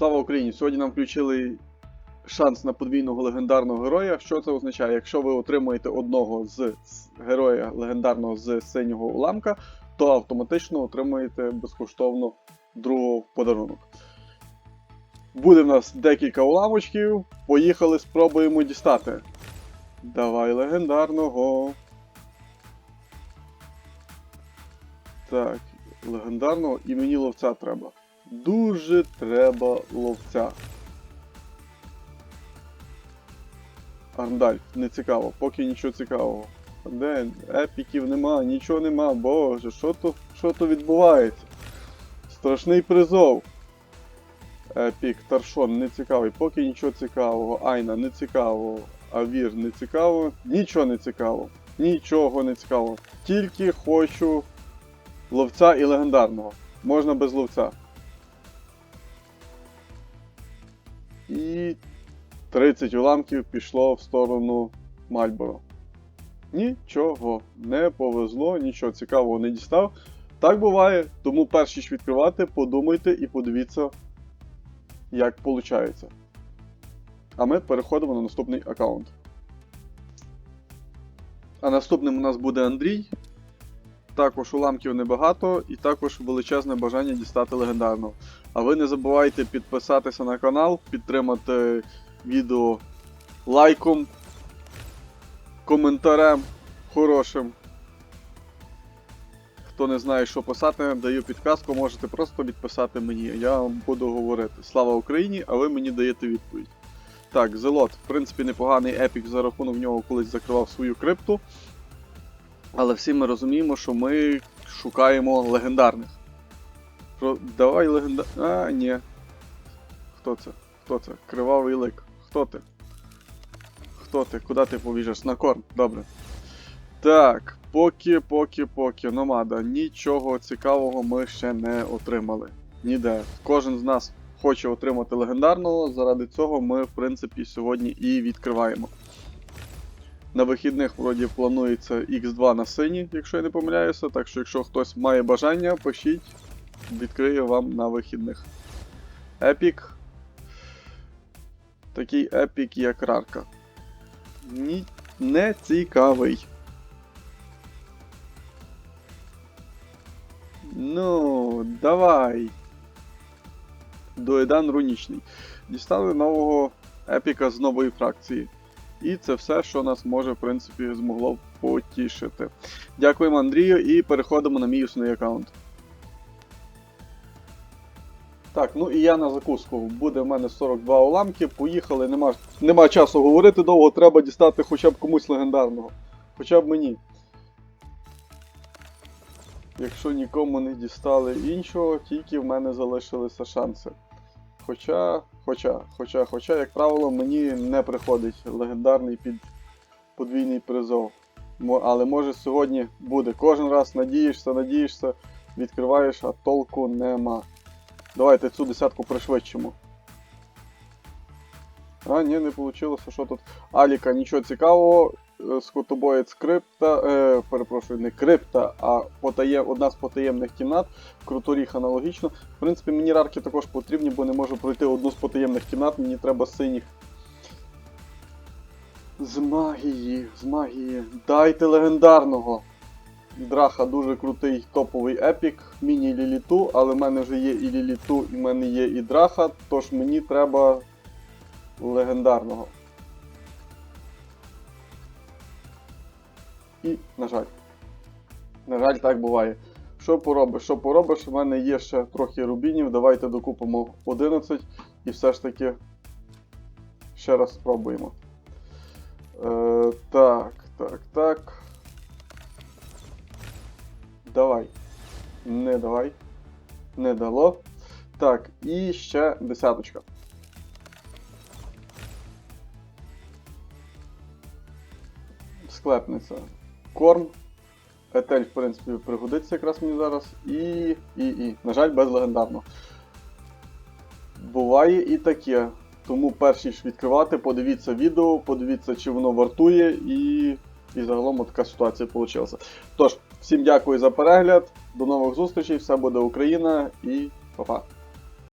Слава Україні! Сьогодні нам включили шанс на подвійного легендарного героя. Що це означає? Якщо ви отримуєте одного з героя легендарного з синього уламка, то автоматично отримуєте безкоштовно другого подарунок. Буде в нас декілька уламочків. Поїхали, спробуємо дістати. Давай легендарного. Так, легендарного і мені ловця треба. Дуже треба ловця. Арндаль, не цікаво, поки нічого цікавого. Де? Епіків нема, нічого нема, боже, що то, що то відбувається? Страшний призов. Епік, Таршон, не цікавий, поки нічого цікавого. Айна, не цікаво. Авір, не цікаво. Нічого не цікаво. Нічого не цікаво. Тільки хочу ловця і легендарного. Можна без ловця. І 30 уламків пішло в сторону Мальборо. Нічого не повезло, нічого цікавого не дістав. Так буває, тому перш ніж відкривати, подумайте і подивіться, як виходить. А ми переходимо на наступний аккаунт. А наступним у нас буде Андрій. Також уламків небагато, і також величезне бажання дістати легендарного. А ви не забувайте підписатися на канал, підтримати відео лайком, коментарем хорошим. Хто не знає, що писати, даю підказку, можете просто відписати мені. Я вам буду говорити. Слава Україні! А ви мені даєте відповідь. Так, Зелот, в принципі, непоганий епік за рахунок нього колись закривав свою крипту. Але всі ми розуміємо, що ми шукаємо легендарних. Про... Давай легендар... А, ні. Хто це? Хто це? Кривавий лик. Хто ти? Хто ти? Куди ти побіжиш? На корм. Добре. Так, поки, поки, поки, номада. Нічого цікавого ми ще не отримали. Ніде. Кожен з нас хоче отримати легендарного. Заради цього ми, в принципі, сьогодні і відкриваємо. На вихідних вроді планується X2 на сині, якщо я не помиляюся. Так що, якщо хтось має бажання, пишіть, відкрию вам на вихідних. Епік. Такий епік, як рарка. Ні, не цікавий. Ну, давай. Дуедан рунічний. Дістали нового епіка з нової фракції. І це все, що нас може, в принципі, змогло потішити. Дякуємо Андрію і переходимо на мій основний аккаунт. Так, ну і я на закуску. Буде в мене 42 уламки. Поїхали, нема, нема часу говорити довго, треба дістати хоча б комусь легендарного. Хоча б мені. Якщо нікому не дістали іншого, тільки в мене залишилися шанси. Хоча, хоча, хоча, хоча, як правило, мені не приходить легендарний під подвійний призов. Але може сьогодні буде. Кожен раз надієшся, надієшся, відкриваєш, а толку нема. Давайте цю десятку пришвидшимо. А, ні, не вийшло. Що тут? Аліка, нічого цікавого. Скотобоєць крипта. Е, перепрошую, не крипта, а потаєм, одна з потаємних кімнат. Круторіг аналогічно. В принципі, мені рарки також потрібні, бо не можу пройти одну з потаємних кімнат, мені треба синіх. З магії, з магії. Дайте легендарного. Драха дуже крутий топовий епік, міні Ліліту, але в мене вже є і Ліліту, і в мене є і Драха, тож мені треба легендарного. І, на жаль. На жаль, так буває. Що поробиш? Що поробиш? У мене є ще трохи рубінів. Давайте докупимо 11 і все ж таки ще раз спробуємо. Е, так, так, так. Давай. Не давай. Не дало. Так, і ще десяточка. Склепниця. Корм. Етель, в принципі, пригодиться якраз мені зараз. І. і, і. На жаль, без легендарного. Буває і таке. Тому перш ніж відкривати, подивіться відео, подивіться, чи воно вартує, і, і загалом така ситуація вийшла. Тож, всім дякую за перегляд, до нових зустрічей, все буде Україна і па-па.